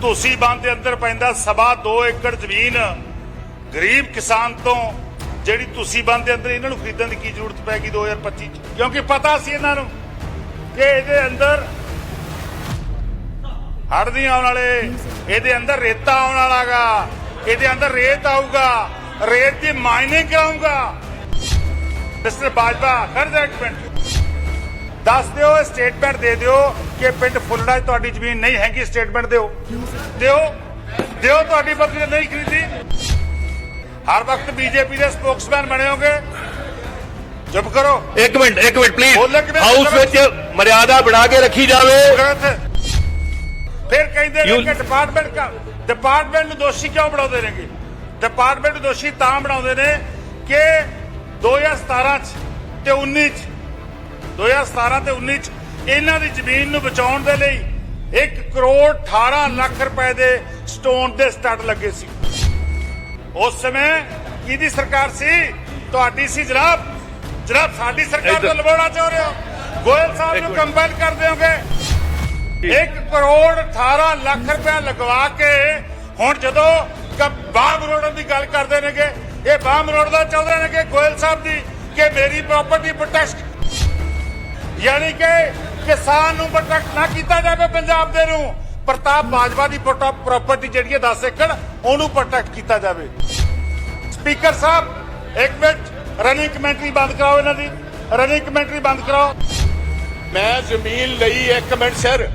ਤੁਸੀਂ ਬੰਦ ਦੇ ਅੰਦਰ ਪੈਂਦਾ ਸਵਾ 2 ਏਕੜ ਜ਼ਮੀਨ ਗਰੀਬ ਕਿਸਾਨ ਤੋਂ, ਜਿਹੜੀ ਤੁਸੀਂ ਬੰਦ ਦੇ ਅੰਦਰ ਇਹਨਾਂ ਨੂੰ ਖਰੀਦਣ ਦੀ ਕੀ ਜ਼ਰੂਰਤ ਪੈ ਗਈ 2025 ਚ? ਕਿਉਂਕਿ ਪਤਾ ਸੀ ਇਹਨਾਂ ਨੂੰ ਕਿ ਇਹਦੇ ਅੰਦਰ ਹੜ੍ਹ ਨਹੀਂ ਆਉਣ ਵਾਲੇ, ਇਹਦੇ ਅੰਦਰ ਰੇਤਾ ਆਉਣ ਵਾਲਾਗਾ, ਇਹਦੇ ਅੰਦਰ ਰੇਤ ਆਊਗਾ, ਰੇਤ ਦੀ ਮਾਈਨਿੰਗ ਕਰਾਊਗਾ। ਮਿਸਟਰ ਬਾਜਵਾ ਕਰ ਜਾ ਇੱਕ ਮਿੰਟ। ਦੱਸ ਦਿਓ ਸਟੇਟਮੈਂਟ ਦੇ ਦਿਓ ਕਿ ਪਿੰਡ ਫੁੱਲੜਾ ਤੁਹਾਡੀ ਜ਼ਮੀਨ ਨਹੀਂ ਹੈਗੀ ਸਟੇਟਮੈਂਟ ਦਿਓ। ਦਿਓ ਦਿਓ ਤੁਹਾਡੀ ਬੱਕਰੀ ਨਹੀਂ ਖਰੀਦੀ। ਹਰ ਵਕਤ ਬੀਜੇਪੀ ਦੇ ਸਪੋਕਸਮੈਨ ਬਣੇ ਹੋਗੇ। ਚੁੱਪ ਕਰੋ। ਇੱਕ ਮਿੰਟ ਇੱਕ ਮਿੰਟ ਪਲੀਜ਼ ਹਾਊਸ? ਵਿੱਚ ਮਰਿਆਦਾ ਬਣਾ ਕੇ ਰੱਖੀ ਜਾਵੇ। ਫਿਰ ਕਹਿੰਦੇ ਨੇ ਕਿ ਡਿਪਾਰਟਮੈਂਟ ਕਾ ਡਿਪਾਰਟਮੈਂਟ ਨੂੰ ਦੋਸ਼ੀ ਕਿਉਂ ਬਣਾਉਂਦੇ ਨੇਗੇ? ਡਿਪਾਰਟਮੈਂਟ ਨੂੰ ਦੋਸ਼ੀ ਤਾਂ ਬਣਾਉਂਦੇ ਨੇ ਕਿ 2017 ਚ ਤੇ 19 ਚ 2017 ਤੇ 19 ਚ ਇਹਨਾਂ ਦੀ ਜ਼ਮੀਨ ਨੂੰ ਬਚਾਉਣ ਦੇ ਲਈ 1 ਕਰੋੜ 18 ਲੱਖ ਰੁਪਏ ਦੇ ਸਟੋਨ ਦੇ ਸਟੱਡ ਲੱਗੇ ਸੀ। ਉਸ ਸਮੇਂ ਕਿਹਦੀ ਸਰਕਾਰ ਸੀ? ਤੁਹਾਡੀ ਸੀ ਜਨਾਬ। ਜਨਾਬ ਸਾਡੀ ਸਰਕਾਰ। ਤੋਂ ਲਵਾਉਣਾ ਚਾਹ ਰਹੇ ਹੋ? ਗੋਇਲ ਸਾਹਿਬ ਨੂੰ। ਕੰਪੈਲ ਕਰ ਦਿਓਗੇ? 1 ਕਰੋੜ 18 ਲੱਖ ਰੁਪਏ ਲਗਵਾ ਕੇ ਹੁਣ ਜਦੋਂ ਬਾਮ ਰੋਡ ਦੀ ਗੱਲ ਕਰਦੇ ਨੇਗੇ ਇਹ ਬਾਮ ਰੋਡ ਦਾ ਚਾਹੁੰਦੇ ਨੇ ਕਿ ਗੋਇਲ ਸਾਹਿਬ ਦੀ ਕਿ ਮੇਰੀ ਪ੍ਰਾਪਰਟੀ ਪ੍ਰੋਟੈਕਟ ਯਾਨੀ ਕਿ ਕਿਸਾਨ ਨੂੰ ਪ੍ਰੋਟੈਕਟ ਨਾ ਕੀਤਾ ਜਾਵੇ ਪੰਜਾਬ ਦੇ ਨੂੰ। ਪ੍ਰਤਾਪ ਬਾਜਵਾ ਦੀ ਪ੍ਰਾਪਰਟੀ ਜਿਹੜੀ ਹੈ 10 ਏਕੜ, ਉਹਨੂੰ ਪ੍ਰੋਟੈਕਟ ਕੀਤਾ ਜਾਵੇ। ਸਪੀਕਰ ਸਾਹਿਬ, ਇੱਕ ਮਿੰਟ ਰਨਿੰਗ ਕਮੈਂਟਰੀ ਬੰਦ ਕਰਾਓ ਇਹਨਾਂ ਦੀ। ਰਨਿੰਗ ਕਮੈਂਟਰੀ ਬੰਦ ਕਰਾਓ। ਮੈਂ ਜ਼ਮੀਨ ਲਈ ਇੱਕ ਮਿੰਟ, ਸਰ।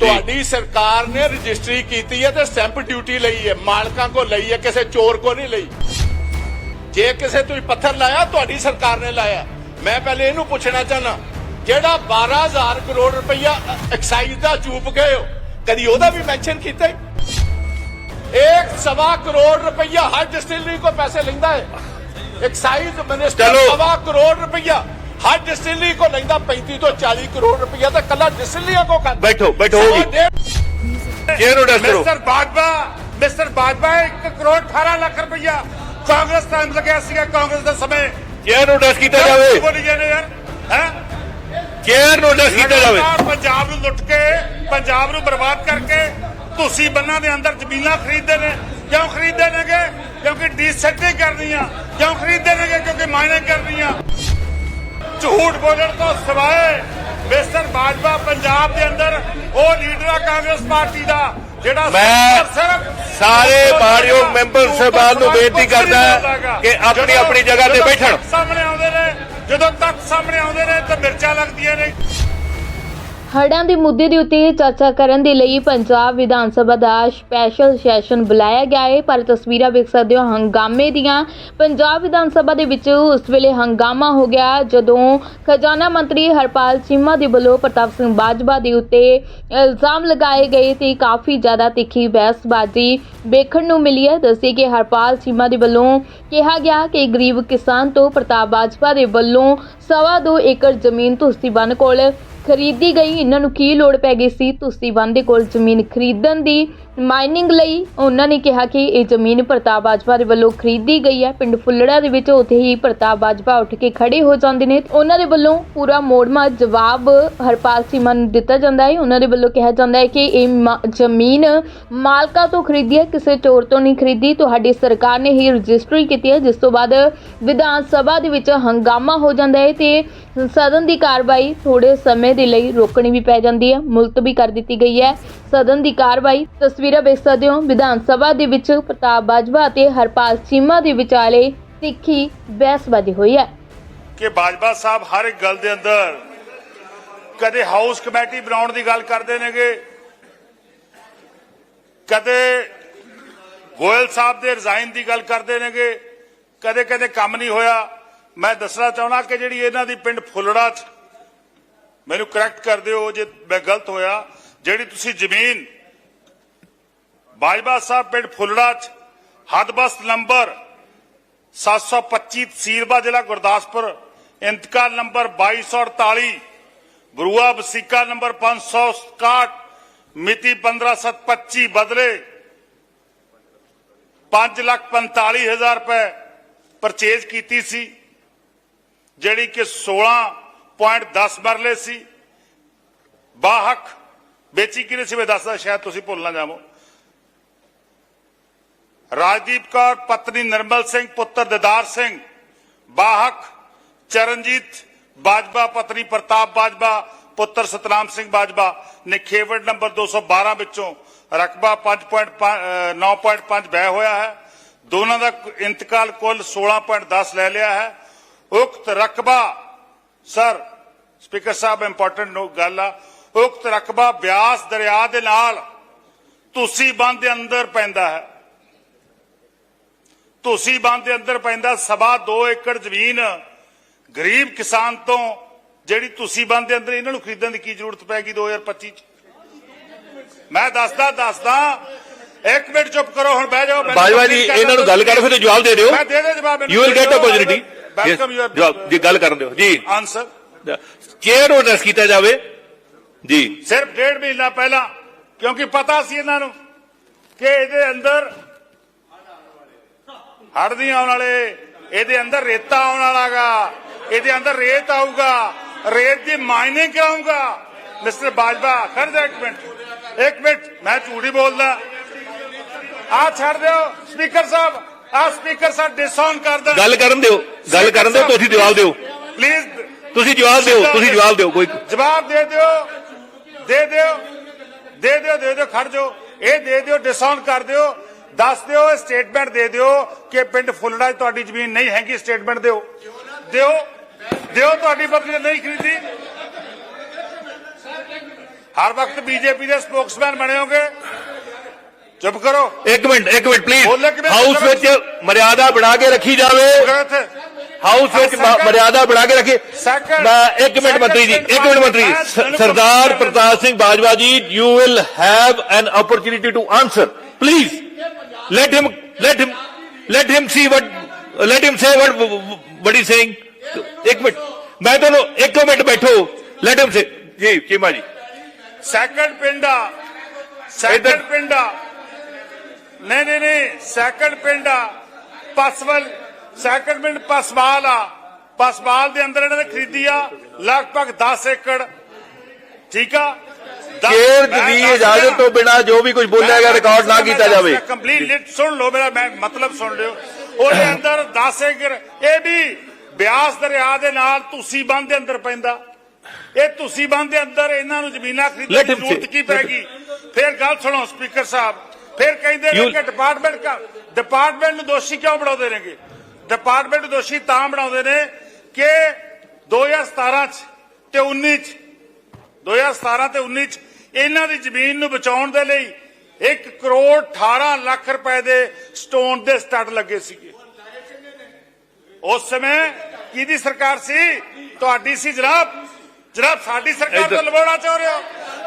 ਤੁਹਾਡੀ ਸਰਕਾਰ ਨੇ ਰਜਿਸਟਰੀ ਕੀਤੀ ਹੈ ਤੇ ਸਟੈਂਪ ਡਿਊਟੀ ਲਈ ਹੈ। ਮਾਲਕਾਂ ਕੋ ਲਈ ਹੈ, ਕਿਸੇ ਚੋਰ ਕੋ ਨਹੀਂ ਲਈ। ਜੇ ਕਿਸੇ ਤੁਸੀਂ ਪੱਥਰ ਲਾਇਆ, ਤੁਹਾਡੀ ਸਰਕਾਰ ਨੇ ਲਾਇਆ। ਮੈਂ ਪਹਿਲੇ ਇਹਨੂੰ ਪੁੱਛਣਾ ਚਾਹਨਾ ਜਿਹੜਾ 12000 ਕਰੋੜ ਰੁਪਈਆ ਐਕਸਾਈਜ਼ ਦਾ ਚੂਪ ਗਏ ਹੋ। ਕਦੀ ਉਹਦਾ ਵੀ ਮੈਂਸ਼ਨ ਕੀਤਾ ਹੈ? ਇੱਕ ਸਵਾ ਕਰੋੜ ਰੁਪਈਆ ਹਰ ਡਿਸਟਿਲਰੀ ਕੋ ਪੈਸੇ ਲੈਂਦਾ ਹੈ। ਐਕਸਾਈਜ਼ ਮਿਨਿਸਟਰ ਚਲੋ। ਸਵਾ ਕਰੋੜ ਰੁਪਈਆ ਹਰ ਡਿਸਟਿਲਰੀ ਕੋ ਲੈਂਦਾ 35 ਤੋਂ 40 ਕਰੋੜ ਰੁਪਈਆ ਤਾਂ ਕੱਲਾ ਡਿਸਟਿਲਰੀਆਂ ਕੋ ਖਾਂਦਾ ਬੈਠੋ, ਬੈਠੋ, ਨੂੰ ਡਸਟ ਮਿਸਟਰ ਬਾਜਵਾ ਮਿਸਟਰ ਬਾਜਵਾ 1 ਕਰੋੜ 18 ਲੱਖ ਰੁਪਇਆ ਕਾਂਗਰਸ ਟਾਈਮ ਲੱਗਿਆ ਸੀਗਾ ਕਾਂਗਰਸ ਦੇ ਸਮੇਂ। ਚੇਅਰ ਨੂੰ ਡਸ ਕੀਤਾ ਜਾਵੇ। ਬੋਲੀ ਜਾਂਦੇ ਯਾਰ ਹੈ? ਚੇਅਰ ਨੂੰ ਡਸ ਕੀਤਾ ਜਾਵੇ। ਪੰਜਾਬ ਨੂੰ ਲੁੱਟ ਕੇ ਪੰਜਾਬ ਨੂੰ ਬਰਬਾਦ ਕਰਕੇ ਤੁਸੀਂ ਬੰਨਾਂ ਦੇ ਅੰਦਰ ਜ਼ਮੀਨਾਂ ਖਰੀਦਦੇ ਨੇ ਕਿਉਂ ਖਰੀਦਦੇ ਨੇਗੇ? ਕਿਉਂਕਿ ਡੀਸੈਟਿੰਗ ਕਰਨੀਆਂ ਕਿਉਂ ਖਰੀਦਦੇ ਨੇਗੇ? ਕਿਉਂਕਿ ਮਾਈਨਿੰਗ ਕਰਨੀਆਂ ਝੂਠ ਬੋਲਣ ਤੋਂ ਸਿਵਾਏ ਮਿਸਟਰ ਬਾਜਵਾ ਪੰਜਾਬ ਦੇ ਅੰਦਰ ਉਹ ਲੀਡਰ ਆ ਕਾਂਗਰਸ ਪਾਰਟੀ ਦਾ ਜਿਹੜਾ ਸਿਰਫ- ਸਾਰੇ ਮਾਣਯੋਗ ਮੈਂਬਰ ਸਾਹਿਬਾਨ ਨੂੰ ਬੇਨਤੀ ਕਰਦਾ ਕਿ ਆਪਣੀ ਆਪਣੀ ਜਗ੍ਹਾ ਤੇ ਬੈਠਣ। ਸਾਹਮਣੇ ਆਉਂਦੇ ਨੇ ਜਦੋਂ ਤੱਕ ਸਾਹਮਣੇ ਆਉਂਦੇ ਨੇ ਤਾਂ ਮਿਰਚਾਂ ਲੱਗਦੀਆਂ ਨੇ। ਹੜ੍ਹਾਂ ਦੇ ਮੁੱਦੇ ਦੇ ਉੱਤੇ ਚਰਚਾ ਕਰਨ ਦੇ ਲਈ ਪੰਜਾਬ ਵਿਧਾਨ ਸਭਾ ਦਾ ਸਪੈਸ਼ਲ ਸੈਸ਼ਨ ਬੁਲਾਇਆ ਗਿਆ ਹੈ। ਪਰ ਤਸਵੀਰਾਂ ਵੇਖ ਸਕਦੇ ਹੋ, ਹੰਗਾਮੇ ਦੀਆਂ। ਪੰਜਾਬ ਵਿਧਾਨ ਸਭਾ ਦੇ ਵਿੱਚ ਉਸ ਵੇਲੇ ਹੰਗਾਮਾ ਹੋ ਗਿਆ, ਜਦੋਂ ਖਜ਼ਾਨਾ ਮੰਤਰੀ ਹਰਪਾਲ ਚੀਮਾ ਦੇ ਵੱਲੋਂ ਪ੍ਰਤਾਪ ਸਿੰਘ ਬਾਜਵਾ ਦੇ ਉੱਤੇ ਇਲਜ਼ਾਮ ਲਗਾਏ ਗਏ ਤੇ ਕਾਫੀ ਜ਼ਿਆਦਾ ਤਿੱਖੀ ਬਹਿਸਬਾਜ਼ੀ ਵੇਖਣ ਨੂੰ ਮਿਲੀ ਹੈ। ਦੱਸੀ ਕਿ ਹਰਪਾਲ ਚੀਮਾ ਦੇ ਵੱਲੋਂ ਕਿਹਾ ਗਿਆ ਕਿ ਗਰੀਬ ਕਿਸਾਨ ਤੋਂ ਪ੍ਰਤਾਪ ਬਾਜਵਾ ਦੇ ਵੱਲੋਂ ਸਵਾ ਦੋ ਏਕੜ ਜ਼ਮੀਨ ਤੁਸਤੀ ਬਨ ਕੋਲ ਖਰੀਦੀ ਗਈ। ਇਹਨਾਂ ਨੂੰ ਕੀ ਲੋੜ ਪੈ ਗਈ ਸੀ? ਤੁਸੀਂ ਬੰਦੇ ਕੋਲ ਜ਼ਮੀਨ ਖਰੀਦਣ ਦੀ ਮਾਈਨਿੰਗ ਲਈ ਉਹਨਾਂ ਨੇ ਕਿਹਾ ਕਿ ਇਹ ਜ਼ਮੀਨ ਪ੍ਰਤਾਪ ਬਾਜਵਾ ਦੇ ਵੱਲੋਂ ਖਰੀਦੀ ਗਈ ਹੈ। ਪਿੰਡ ਫੁੱਲੜਾ ਦੇ ਵਿੱਚ ਉੱਥੇ ਹੀ ਪ੍ਰਤਾਪ ਬਾਜਵਾ ਉੱਠ ਕੇ ਖੜੇ ਹੋ ਜਾਂਦੇ ਨੇ ਉਹਨਾਂ ਦੇ ਵੱਲੋਂ ਪੂਰਾ ਮੋੜਮਾ ਜਵਾਬ ਹਰਪਾਲ ਸੀਮਾ ਨੂੰ ਦਿੱਤਾ ਜਾਂਦਾ ਹੈ। ਉਹਨਾਂ ਦੇ ਵੱਲੋਂ ਕਿਹਾ ਜਾਂਦਾ ਹੈ ਕਿ ਇਹ ਮਾ- ਜ਼ਮੀਨ ਮਾਲਕਾਂ ਤੋਂ ਖਰੀਦੀ ਹੈ, ਕਿਸੇ ਚੋਰ ਤੋਂ ਨਹੀਂ ਖਰੀਦੀ। ਤੁਹਾਡੀ ਸਰਕਾਰ ਨੇ ਹੀ ਰਜਿਸਟਰੀ ਕੀਤੀ ਹੈ, ਜਿਸ ਤੋਂ ਬਾਅਦ ਵਿਧਾਨ ਸਭਾ ਦੇ ਵਿੱਚ ਹੰਗਾਮਾ ਹੋ ਜਾਂਦਾ ਹੈ ਤੇ ਸਦਨ ਦੀ ਕਾਰਵਾਈ ਥੋੜੇ ਸਮੇਂ ਦੇ ਲਈ ਰੋਕਣੀ ਵੀ ਪੈ ਜਾਂਦੀ ਹੈ। ਮੁਲਤਵੀ ਕਰ ਦਿੱਤੀ ਗਈ ਹੈ। ਸਦਨ ਦੀ ਕਾਰਵਾਈ ਤਸਵੀਰਾਂ ਵੇਖ ਸਕਦੇ ਹੋ। ਵਿਧਾਨ ਸਭਾ ਦੇ ਵਿੱਚ ਪ੍ਰਤਾਪ ਬਾਜਵਾ ਅਤੇ ਹਰਪਾਲ ਚੀਮਾ ਦੇ ਵਿਚਾਲੇ ਤਿੱਖੀ ਬਹਿਸਬਾਜ਼ੀ ਹੋਈ ਹੈ। ਕਿ ਬਾਜਵਾ ਸਾਹਿਬ ਹਰ ਇੱਕ ਗੱਲ ਦੇ ਅੰਦਰ ਕਦੇ ਹਾਊਸ ਕਮੇਟੀ ਬਣਾਉਣ ਦੀ ਗੱਲ ਕਰਦੇ ਨੇਗੇ, ਕਦੇ ਗੋਇਲ ਸਾਹਿਬ ਦੇ ਰਿਜ਼ਾਈਨ ਦੀ ਗੱਲ ਕਰਦੇ ਨੇਗੇ, ਕਦੇ ਕਦੇ ਕੰਮ ਨਹੀਂ ਹੋਇਆ। ਮੈਂ ਦੱਸਣਾ ਚਾਹੁੰਦਾ ਕਿ ਜਿਹੜੀ ਇਹਨਾਂ ਦੀ ਪਿੰਡ ਫੁੱਲੜਾ ਚ ਮੈਨੂੰ ਕਰੈਕਟ ਕਰ ਦਿਓ ਜੇ ਮੈਂ ਗਲਤ ਹੋਇਆ। ਜਿਹੜੀ ਤੁਸੀਂ ਜ਼ਮੀਨ ਬਾਜਵਾ ਸਾਹਿਬ ਪਿੰਡ ਫੁੱਲੜਾ ਚ ਹਦਬਸਤ ਨੰਬਰ 725 ਤਹਿਸੀਲਬਾ ਜ਼ਿਲ੍ਹਾ ਗੁਰਦਾਸਪੁਰ, ਇੰਤਕਾਲ ਨੰਬਰ 2248 ਬਰੂਆ ਵਸੀਕਾ ਨੰਬਰ 561 ਮਿਤੀ 15725 ਬਦਲੇ 545000 ਰੁਪਏ ਪਰਚੇਜ਼ ਕੀਤੀ ਸੀ, ਜਿਹੜੀ ਕਿ 16.10 ਮਰਲੇ ਸੀ। ਬਾਹਕ ਵੇਚੀ ਕਿਨੇ ਸੀ? ਮੈਂ ਦੱਸਦਾ, ਸ਼ਾਇਦ ਤੁਸੀਂ ਭੁੱਲ ਨਾ ਜਾਵੋ। ਰਾਜਦੀਪ ਕੌਰ, ਪਤਨੀ ਨਿਰਮਲ ਸਿੰਘ, ਪੁੱਤਰ ਦਿਦਾਰ ਸਿੰਘ ਬਾਹਕ ਚਰਨਜੀਤ ਬਾਜਵਾ, ਪਤਨੀ ਪ੍ਰਤਾਪ ਬਾਜਵਾ, ਪੁੱਤਰ ਸਤਨਾਮ ਸਿੰਘ ਬਾਜਵਾ ਨਿਖੇਵੜ ਨੰਬਰ 212 ਵਿੱਚੋਂ ਰਕਬਾ 5.9.5 ਬਹਿ ਹੋਇਆ ਹੈ। ਦੋਨਾਂ ਦਾ ਇੰਤਕਾਲ ਕੁੱਲ 16.10 ਲੈ ਲਿਆ ਹੈ। ਉਕਤ ਰਕਬਾ, ਸਰ, ਸਪੀਕਰ ਸਾਹਿਬ ਇੰਪੋਰਟੈਂਟ ਗੱਲ ਆ। ਉਕਤ ਰਕਬਾ ਬਿਆਸ ਦਰਿਆ ਦੇ ਨਾਲ ਤੁਸੀਂ ਬੰਦ ਦੇ ਅੰਦਰ ਪੈਂਦਾ ਹੈ। ਤੁਸੀਂ ਬੰਦ ਦੇ ਅੰਦਰ ਪੈਂਦਾ ਸਵਾ 2 ਏਕੜ ਜ਼ਮੀਨ ਗਰੀਬ ਕਿਸਾਨ ਤੋਂ ਜਿਹੜੀ ਤੁਸੀਂ ਬੰਦ ਦੇ ਅੰਦਰ ਇਹਨਾਂ ਨੂੰ ਖਰੀਦਣ ਦੀ ਕੀ ਜ਼ਰੂਰਤ ਪੈ ਗਈ 2025 ਚ? ਮੈਂ ਦੱਸਦਾ ਦੱਸਦਾ ਇੱਕ ਮਿੰਟ ਚੁੱਪ ਕਰੋ ਹੁਣ ਬਹਿ ਜਾਓ ਬਾਜਵਾ ਜੀ ਇਹਨਾਂ ਨੂੰ ਗੱਲ ਕਰ ਫਿਰ ਜਵਾਬ ਦੇ ਦਿਓ। ਮੈਂ ਦੇ ਦੇ ਜਵਾਬ you will get opportunity welcome you ਜਵਾਬ ਜੀ ਗੱਲ ਕਰਨ ਦਿਓ। ਜੀ। ਆਨਸਰ ਚੇਅਰ ਐਡਰੈਸ ਕੀਤਾ ਜਾਵੇ? ਜੀ। ਸਿਰਫ ਡੇਢ ਮਹੀਨਾ ਪਹਿਲਾਂ ਕਿਉਂਕਿ ਪਤਾ ਸੀ ਇਹਨਾਂ ਨੂੰ ਕਿ ਇਹਦੇ ਅੰਦਰ ਹੜ੍ਹ ਨਹੀਂ ਆਉਣ ਵਾਲੇ ਇਹਦੇ ਅੰਦਰ ਰੇਤਾ ਆਉਣ ਵਾਲਾਗਾ ਇਹਦੇ ਅੰਦਰ ਰੇਤ ਆਊਗਾ ਰੇਤ ਦੀ ਮਾਈਨਿੰਗ ਕਰਾਊਗਾ ਮਿਸਟਰ ਬਾਜਵਾ ਖੜ ਜਾ ਇੱਕ ਮਿੰਟ ਇੱਕ ਮਿੰਟ ਮੈਂ ਝੂਠ ਬੋਲਦਾ। ਆ ਛੱਡ ਦਿਓ ਸਪੀਕਰ ਸਾਹਿਬ ਆ ਸਪੀਕਰ ਸਾਹਿਬ ਡਿਸਆਨ ਕਰ ਦੇ ਗੱਲ ਕਰਨ ਦਿਓ ਗੱਲ ਕਰਨ ਦਿਓ ਤੁਸੀਂ ਜਵਾਬ ਦਿਓ। ਪਲੀਜ਼ ਤੁਸੀਂ ਜਵਾਬ ਦਿਓ ਤੁਸੀਂ ਜਵਾਬ ਦਿਓ ਕੋਈ ਜਵਾਬ ਦੇ ਦਿਓ ਦੇ ਦਿਓ ਦੇ ਦਿਓ ਦੇ ਦਿਓ ਖੜ ਜਾਓ। ਇਹ ਦੇ ਦਿਓ ਡਿਸਆਨ ਕਰ ਦਿਓ। दस दौ स्टेटमेंट दे दौ कि पिंड फुलड़ा चीडी ज़मीन नहीं हैगी स्टेटमेंट दौ दौ दौ बकरी नहीं खरीदी। हर वक्त बीजेपी के स्पोक्समैन बने होंगे। चुप करो। एक मिनट एक मिनट प्लीज़ हाउस मर्यादा बना के रखी जाए हाउस मर्यादा बना के रखी एक मिनट मंत्री जी एक मिनट मंत्री Sardar Pratap Singh Bajwa ji you will have an opportunity to answer please let him let him let him see what let him say what what he saying ਇੱਕ minute ਮੈਂ ਤੁਹਾਨੂੰ ਇੱਕ minute ਬੈਠੋ light him ਸੇ ਜੀ ਚੀਮਾ ਜੀ second ਪਿੰਡਾ second ਪਿੰਡਾ ਨਹੀਂ ਨਹੀਂ ਨਹੀਂ ਸੈਕੰਡ ਪਿੰਡਾ ਪਸਵਲ ਸੈਕੰਡ ਪਿੰਡ ਪਸਵਾਲ ਆ ਪਸਵਾਲ ਦੇ ਅੰਦਰ ਇਹਨਾਂ ਨੇ ਖਰੀਦੀ ਆ ਲਗਭਗ 10 ਏਕੜ ਠੀਕ ਆ ਕੇਰ ਦੀ ਇਜਾਜ਼ਤ ਤੋਂ ਬਿਨਾ ਜੋ ਵੀ ਕੁਝ ਬੋਲਿਆ ਗਿਆ ਰਿਕਾਰਡ ਨਾ ਕੀਤਾ ਜਾਵੇ। ਕੰਪਲੀਟ ਸੁਣ ਲਓ ਮੇਰਾ ਮਤਲਬ ਸੁਣ ਲਿਓ। ਉਹਦੇ ਅੰਦਰ 10 ਏਕੜ ਇਹ ਵੀ ਬਿਆਸ ਦਰਿਆ ਦੇ ਨਾਲ ਤੁਸੀਂ ਬੰਦ ਦੇ ਅੰਦਰ ਪੈਂਦਾ। ਇਹ ਤੁਸੀਂ ਬੰਦ ਦੇ ਅੰਦਰ ਇਹਨਾਂ ਨੂੰ ਜ਼ਮੀਨਾਂ ਖਰੀਦਣ ਦੀ ਜ਼ਰੂਰਤ ਕੀ ਪੈਗੀ ਫਿਰ ਗੱਲ ਸੁਣੋ ਸਪੀਕਰ ਸਾਹਿਬ। ਫਿਰ ਕਹਿੰਦੇ ਨੇ ਕਿ ਡਿਪਾਰਟਮੈਂਟ ਕਾ ਡਿਪਾਰਟਮੈਂਟ ਨੂੰ ਦੋਸ਼ੀ ਕਿਉਂ ਬਣਾਉਂਦੇ ਨੇਗੇ? ਡਿਪਾਰਟਮੈਂਟ ਦੋਸ਼ੀ ਤਾਂ ਬਣਾਉਂਦੇ ਨੇ ਕਿ 2017 ਚ ਤੇ 19 ਚ 2017 ਤੇ 19 ਚ ਇਹਨਾਂ ਦੀ ਜ਼ਮੀਨ ਨੂੰ ਬਚਾਉਣ ਦੇ ਲਈ 1 ਕਰੋੜ 18 ਲੱਖ ਰੁਪਏ ਦੇ ਸਟੋਨ ਦੇ ਸਟੱਡ ਲੱਗੇ ਸੀਗੇ ਉਸ ਸਮੇਂ ਕਿਹਦੀ ਸਰਕਾਰ ਸੀ ਤੁਹਾਡੀ ਸੀ ਜਨਾਬ ਜਨਾਬ ਸਾਡੀ ਸਰਕਾਰ ਤੋਂ ਲਵਾਉਣਾ ਚਾਹ ਰਹੇ ਹੋ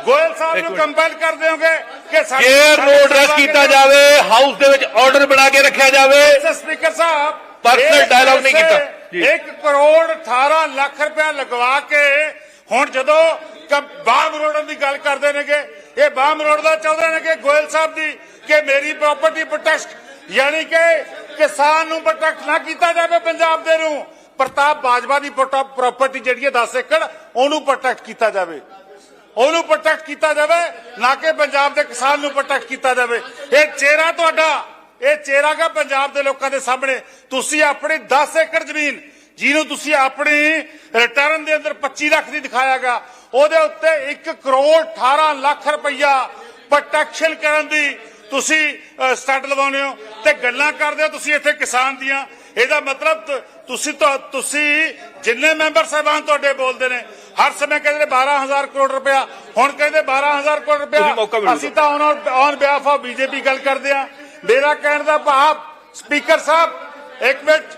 ਗੋਇਲ ਸਾਹਿਬ ਨੂੰ। ਕੰਪੈਲ ਕਰ ਦਿਓਗੇ ਕਿ ਸਾਡੀ ਕੇਅਰ ਨੂੰ ਐਡਰੈਸ ਕੀਤਾ ਜਾਵੇ ਹਾਊਸ ਦੇ ਵਿੱਚ ਆਰਡਰ ਬਣਾ ਕੇ ਰੱਖਿਆ ਜਾਵੇ ਸਪੀਕਰ ਸਾਹਿਬ ਇਸ dialogue ਨਹੀਂ ਕੀਤਾ। ਜੀ। 1 ਕਰੋੜ 18 ਲੱਖ ਰੁਪਇਆ ਲਗਵਾ ਕੇ ਹੁਣ ਜਦੋਂ ਕ- ਬਾਮ ਰੋਡਨ ਦੀ ਗੱਲ ਕਰਦੇ ਨੇਗੇ, ਇਹ ਬਾਮ ਰੋਡ ਦਾ ਚਾਹੁੰਦੇ ਨੇ ਕਿ ਗੋਇਲ ਸਾਹਿਬ ਦੀ ਕਿ ਮੇਰੀ ਪ੍ਰਾਪਰਟੀ ਪ੍ਰੋਟੈਕਟ ਯਾਨੀ ਕਿ ਕਿਸਾਨ ਨੂੰ ਪ੍ਰੋਟੈਕਟ ਨਾ ਕੀਤਾ ਜਾਵੇ ਪੰਜਾਬ ਦੇ ਨੂੰ, ਪ੍ਰਤਾਪ ਬਾਜਵਾ ਦੀ ਪ੍ਰਾਪਰਟੀ ਜਿਹੜੀ ਹੈ 10 ਏਕੜ, ਉਹਨੂੰ ਪ੍ਰੋਟੈਕਟ ਕੀਤਾ ਜਾਵੇ। ਉਹਨੂੰ ਪ੍ਰੋਟੈਕਟ ਕੀਤਾ ਜਾਵੇ, ਨਾ ਕਿ ਪੰਜਾਬ ਦੇ ਕਿਸਾਨ ਨੂੰ ਪ੍ਰੋਟੈਕਟ ਕੀਤਾ ਜਾਵੇ। ਇਹ ਚਿਹਰਾ ਤੁਹਾਡਾ, ਇਹ ਚਿਹਰਾ ਗਾ ਪੰਜਾਬ ਦੇ ਲੋਕਾਂ ਦੇ ਸਾਹਮਣੇ। ਤੁਸੀਂ ਆਪਣੀ 10 ਏਕੜ ਜ਼ਮੀਨ ਜਿਹਨੂੰ ਤੁਸੀਂ ਆਪਣੀ ਰਿਟਰਨ ਦੇ ਅੰਦਰ 25 ਲੱਖ ਦੀ ਦਿਖਾਇਆਗਾ ਉਹਦੇ ਉੱਤੇ 1 ਕਰੋੜ 18 ਲੱਖ ਰੁਪਈਆ ਪ੍ਰੋਟੈਕਸ਼ਨ ਕਰਨ ਦੀ ਤੁਸੀਂ ਸਟੱਡ ਲਵਾਉਂਦੇ ਹੋ ਤੇ ਗੱਲਾਂ ਕਰਦੇ ਹੋ ਤੁਸੀਂ ਇੱਥੇ ਕਿਸਾਨ ਦੀਆਂ। ਇਹਦਾ ਮਤਲਬ ਤੁਸੀਂ ਤਾਂ ਤੁਸੀਂ ਜਿੰਨੇ ਮੈਂਬਰ ਸਾਹਿਬਾਨ ਤੁਹਾਡੇ ਬੋਲਦੇ ਨੇ ਹਰ ਸਮੇਂ ਕਹਿੰਦੇ ਨੇ 12000 ਕਰੋੜ ਰੁਪਇਆ ਹੁਣ ਕਹਿੰਦੇ 12000 ਕਰੋੜ ਰੁਪਇਆ। ਅਸੀਂ ਤਾਂ on on behalf of BJP ਗੱਲ ਕਰਦੇ ਆ ਮੇਰਾ ਕਹਿਣ ਦਾ ਭਾਵ ਸਪੀਕਰ ਸਾਹਿਬ ਇੱਕ ਮਿੰਟ।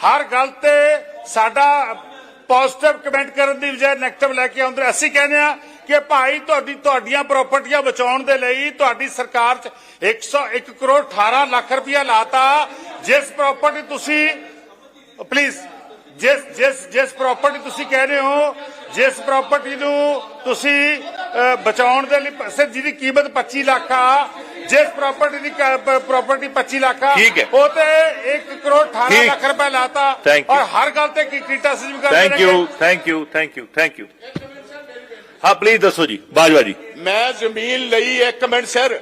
ਹਰ ਗੱਲ ਤੇ ਸਾਡਾ ਪੋਜ਼ਿਟਿਵ ਕਮੈਂਟ ਕਰਨ ਦੀ ਬਜਾਏ ਨੈਗੇਟਿਵ ਲੈ ਕੇ ਆਉਂਦੇ ਅਸੀਂ ਕਹਿੰਦੇ ਆ ਕਿ ਭਾਈ ਤੁਹਾਡੀ, ਤੁਹਾਡੀਆਂ ਪ੍ਰਾਪਰਟੀਆਂ ਬਚਾਉਣ ਦੇ ਲਈ ਤੁਹਾਡੀ ਸਰਕਾਰ 'ਚ 101 ਕਰੋੜ 18 ਲੱਖ ਰੁਪਇਆ ਲਾਤਾ। ਜਿਸ ਪ੍ਰਾਪਰਟੀ ਤੁਸੀਂ ਪਲੀਜ਼ ਜਿਸ ਜਿਸ ਜਿਸ ਪ੍ਰਾਪਰਟੀ ਤੁਸੀਂ ਕਹਿ ਰਹੇ ਹੋ, ਜਿਸ ਪ੍ਰਾਪਰਟੀ ਨੂੰ ਤੁਸੀਂ ਬਚਾਉਣ ਦੇ ਲਈ, ਸਿਰ, ਜਿਹਦੀ ਕੀਮਤ 25 ਲੱਖ ਆ ਜਿਸ ਪ੍ਰਾਪਰਟੀ ਦੀ ਪ੍ਰਾਪਰਟੀ 25 ਲੱਖ ਆ ਠੀਕ ਹੈ। ਉਹ ਤੇ 1 ਕਰੋੜ 18 ਠੀਕ। ਲੱਖ ਰੁਪਏ ਲਾਤਾ। Thank you. ਔਰ ਹਰ ਗੱਲ ਤੇ ਕੀ ਕ੍ਰਿਟਿਸਿਜ਼ਮ ਕਰਦੇ thank. You thank you thank you thank you ਹਾਂ ਪਲੀਜ਼ ਦੱਸੋ ਜੀ ਬਾਜਵਾ ਜੀ। ਮੈਂ ਜ਼ਮੀਨ ਲਈ ਇੱਕ ਮਿੰਟ ਸਰ।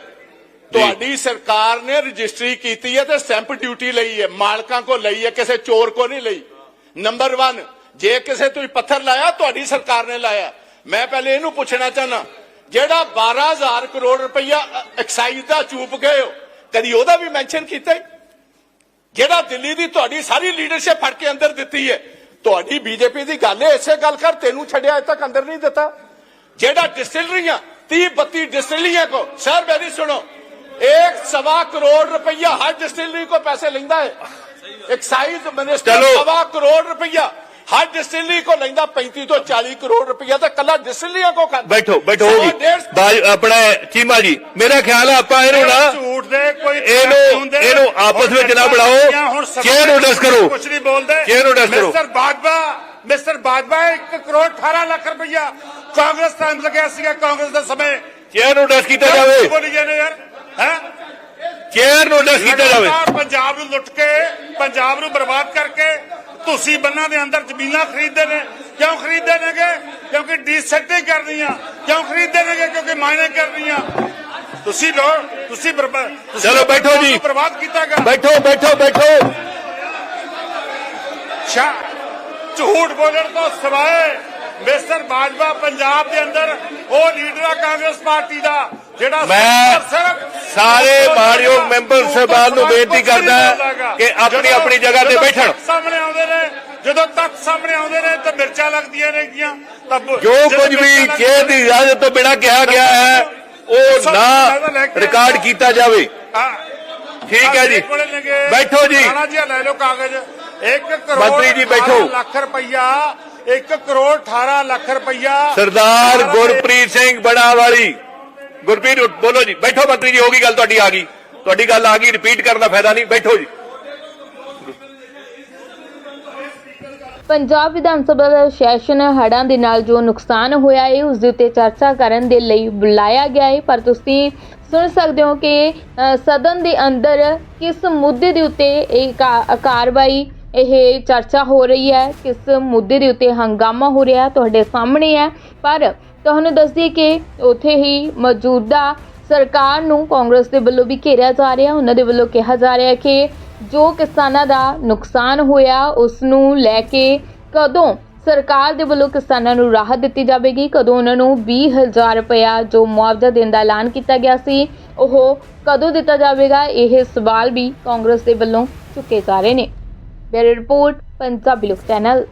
ਤੁਹਾਡੀ ਸਰਕਾਰ ਨੇ ਰਜਿਸਟਰੀ ਕੀਤੀ ਹੈ ਤੇ ਸਟੈਂਪ ਡਿਊਟੀ ਲਈ ਹੈ। ਮਾਲਕਾਂ ਕੋ ਲਈ ਹੈ ਕਿਸੇ ਚੋਰ ਕੋ ਨਹੀਂ ਲਈ। ਨੰਬਰ 1 ਜੇ ਕਿਸੇ ਤੁਸੀਂ ਪੱਥਰ ਲਾਇਆ ਤੁਹਾਡੀ ਸਰਕਾਰ ਨੇ ਲਾਇਆ। ਮੈਂ ਪਹਿਲੇ ਇਹਨੂੰ ਪੁੱਛਣਾ ਚਾਹਨਾ ਜਿਹੜਾ 12000 ਕਰੋੜ ਰੁਪਈਆ ਐਕਸਾਈਜ਼ ਦਾ ਚੂਪ ਗਏ ਹੋ ਕਦੀ ਉਹਦਾ ਵੀ ਮੈਂਸ਼ਨ ਕੀਤਾ ਹੈ ਜਿਹੜਾ ਦਿੱਲੀ ਦੀ ਤੁਹਾਡੀ ਸਾਰੀ ਲੀਡਰਸ਼ਿਪ ਫੜ ਕੇ ਅੰਦਰ ਦਿੱਤੀ ਹੈ ਤੁਹਾਡੀ ਬੀਜੇਪੀ ਦੀ ਗੱਲ ਹੈ ਇਸੇ ਗੱਲ ਕਰ ਤੈਨੂੰ ਛੱਡਿਆ ਅਜੇ ਤੱਕ ਅੰਦਰ ਨਹੀਂ ਦਿੱਤਾ ਜਿਹੜਾ ਡਿਸਟਿਲਰੀਆਂ 30 32 डिस्टिलरियां को सर मेरी सुनो एक सवा करोड़ रुपया हर डिस्टिलरी को पैसे लेंदा है एक्साइज मिनिस्टर चलो। सवा करोड़ रुपया ਹਰ ਡਿਸਟਿਲਰੀ ਕੋ ਲੈਂਦਾ 35 ਤੋਂ 40 ਕਰੋੜ ਰੁਪਇਆ ਤਾਂ ਕੱਲਾ ਡਿਸਟਿਲਰੀਆਂ ਕੋ ਖਾਂਦਾ। ਬੈਠੋ ਬੈਠੋ ਜੀ। ਆਪਣਾ ਚੀਮਾ ਜੀ ਮੇਰਾ ਖਿਆਲ ਹੈ ਆਪਾਂ ਇਹਨੂੰ ਨਾ ਝੂਠ ਦੇ ਕੋਈ ਇਹਨੂੰ ਇਹਨੂੰ ਆਪਸ ਵਿੱਚ ਨਾ ਬੜਾਓ ਚੇਅਰ ਆਰਡਰਸ ਕਰੋ? ਕੁਝ ਨਹੀਂ ਬੋਲਦੇ। ਚੇਅਰ ਆਰਡਰਸ ਕਰੋ? ਮਿਸਟਰ ਬਾਗਵਾ ਮਿਸਟਰ ਬਾਜਵਾ 1 ਕਰੋੜ 18 ਲੱਖ ਰੁਪਇਆ ਕਾਂਗਰਸ ਟਾਈਮ ਲੱਗਿਆ ਸੀਗਾ ਕਾਂਗਰਸ ਦੇ ਸਮੇਂ। ਚੇਅਰ ਨੋਟਿਸ ਕੀਤਾ ਜਾਵੇ? ਬੋਲੀ ਜਾਂਦੇ ਯਾਰ? ਹੈ? ਚੇਅਰ ਨੋਟਿਸ ਕੀਤਾ ਜਾਵੇ? ਪੰਜਾਬ ਨੂੰ ਲੁੱਟ ਕੇ ਪੰਜਾਬ ਨੂੰ ਬਰਬਾਦ ਕਰਕੇ ਤੁਸੀਂ ਬੰਨਾਂ ਦੇ ਅੰਦਰ ਜ਼ਮੀਨਾਂ ਖਰੀਦਦੇ ਨੇ ਕਿਉਂ ਖਰੀਦਦੇ ਨੇਗੇ? ਕਿਉਂਕਿ ਡੀਸੈਟਿੰਗ ਕਰਨੀਆਂ। ਕਿਉਂ ਖਰੀਦਦੇ ਨੇਗੇ? ਕਿਉਂਕਿ ਮਾਈਨਿੰਗ ਕਰਨੀਆਂ। ਤੁਸੀਂ ਲੋ ਤੁਸੀਂ ਚਲੋ ਬੈਠੋ ਜੀ। ਬਰਬਾਦ ਕੀਤਾਗਾ। ਬੈਠੋ ਬੈਠੋ ਬੈਠੋ। ਸ਼ਾ ਝੂਠ ਬੋਲਣ ਤੋਂ ਸਿਵਾਏ ਮਿਸਟਰ ਬਾਜਵਾ ਪੰਜਾਬ ਦੇ ਅੰਦਰ ਉਹ ਲੀਡਰ ਆ ਕਾਂਗਰਸ ਪਾਰਟੀ ਦਾ ਜਿਹੜਾ ਸਿਰਫ ਸਾਰੇ ਮਾਣਯੋਗ ਮੈਂਬਰ ਸਾਹਿਬਾਨ ਨੂੰ ਬੇਨਤੀ ਕਰਦਾ ਕਿ ਆਪਣੀ ਆਪਣੀ ਜਗ੍ਹਾ ਤੇ ਬੈਠਣ। ਸਾਹਮਣੇ ਆਉਂਦੇ ਨੇ ਜਦੋਂ ਤੱਥ ਸਾਹਮਣੇ ਆਉਂਦੇ ਨੇ ਤਾਂ ਮਿਰਚਾਂ ਲੱਗਦੀਆਂ ਨੇਗੀਆਂ ਤਾਂ ਬ- ਜੋ ਕੁਝ ਵੀ ਚੇਅਰ ਦੀ ਇਜਾਜ਼ਤ ਤੋਂ ਬਿਨਾਂ ਕਿਹਾ ਗਿਆ ਹੈ ਉਹ ਨਾ ਰਿਕਾਰਡ ਕੀਤਾ ਜਾਵੇ। ਠੀਕ ਹੈ ਜੀ। ਬੈਠੋ ਜੀ। ਜੀ ਲੈ ਲਓ ਕਾਗਜ਼। 1 ਕਰੋੜ ਮੰਤਰੀ ਜੀ ਬੈਠੋ। 18 ਲੱਖ ਰੁਪਈਆ 1 ਕਰੋੜ 18 ਲੱਖ ਰੁਪਈਆ ਸਰਦਾਰ ਗੁਰਪ੍ਰੀਤ ਸਿੰਘ ਬੜਾਵਾਲੀ। ਗੁਰਪ੍ਰੀਤ, ਬੋਲੋ ਜੀ, ਬੈਠੋ ਮੰਤਰੀ ਜੀ, ਹੋ ਗਈ ਗੱਲ ਤੁਹਾਡੀ, ਆ ਗਈ। ਤੁਹਾਡੀ ਗੱਲ ਆ ਗਈ, ਰਿਪੀਟ ਕਰਨ ਦਾ ਫਾਇਦਾ ਨਹੀਂ, ਬੈਠੋ ਜੀ। ਪੰਜਾਬ ਵਿਧਾਨ ਸਭਾ ਦਾ ਸੈਸ਼ਨ ਹੜ੍ਹਾਂ ਦੇ ਨਾਲ ਜੋ ਨੁਕਸਾਨ ਹੋਇਆ ਹੈ, ਉਸ ਦੇ ਉੱਤੇ ਚਰਚਾ ਕਰਨ ਦੇ ਲਈ ਬੁਲਾਇਆ ਗਿਆ ਹੈ, ਪਰ ਤੁਸੀਂ ਸੁਣ ਸਕਦੇ ਹੋ ਕਿ ਸਦਨ ਦੇ ਅੰਦਰ ਕਿਸ ਮੁੱਦੇ ਦੇ ਉੱਤੇ ਇਹ ਕਾਰਵਾਈ ਇਹ ਚਰਚਾ ਹੋ ਰਹੀ ਹੈ, ਕਿਸ ਮੁੱਦੇ ਦੇ ਉੱਤੇ ਹੰਗਾਮਾ ਹੋ ਰਿਹਾ ਤੁਹਾਡੇ ਸਾਹਮਣੇ ਹੈ, ਪਰ ਤੁਹਾਨੂੰ ਦੱਸ ਦਈਏ ਕਿ ਉੱਥੇ ਹੀ ਮੌਜੂਦਾ ਸਰਕਾਰ ਨੂੰ ਕਾਂਗਰਸ ਦੇ ਵੱਲੋਂ ਵੀ ਘੇਰਿਆ ਜਾ ਰਿਹਾ, ਉਹਨਾਂ ਦੇ ਵੱਲੋਂ ਕਿਹਾ ਜਾ ਰਿਹਾ ਕਿ ਜੋ ਕਿਸਾਨਾਂ ਦਾ ਨੁਕਸਾਨ ਹੋਇਆ ਉਸ ਨੂੰ ਲੈ ਕੇ ਕਦੋਂ ਸਰਕਾਰ ਦੇ ਵੱਲੋਂ ਕਿਸਾਨਾਂ ਨੂੰ ਰਾਹਤ ਦਿੱਤੀ ਜਾਵੇਗੀ? ਕਦੋਂ ਉਹਨਾਂ ਨੂੰ 20000 ਰੁਪਇਆ ਜੋ ਮੁਆਵਜ਼ਾ ਦੇਣ ਦਾ ਐਲਾਨ ਕੀਤਾ ਗਿਆ ਸੀ, ਉਹ ਕਦੋਂ ਦਿੱਤਾ ਜਾਵੇਗਾ? ਇਹ ਸਵਾਲ ਵੀ ਕਾਂਗਰਸ ਦੇ ਵੱਲੋਂ ਚੁੱਕੇ ਜਾ ਰਹੇ ਨੇ। ਬੈਰ ਰਿਪੋਰਟ, ਪੰਜਾਬੀ ਲੋਕ ਚੈਨਲ।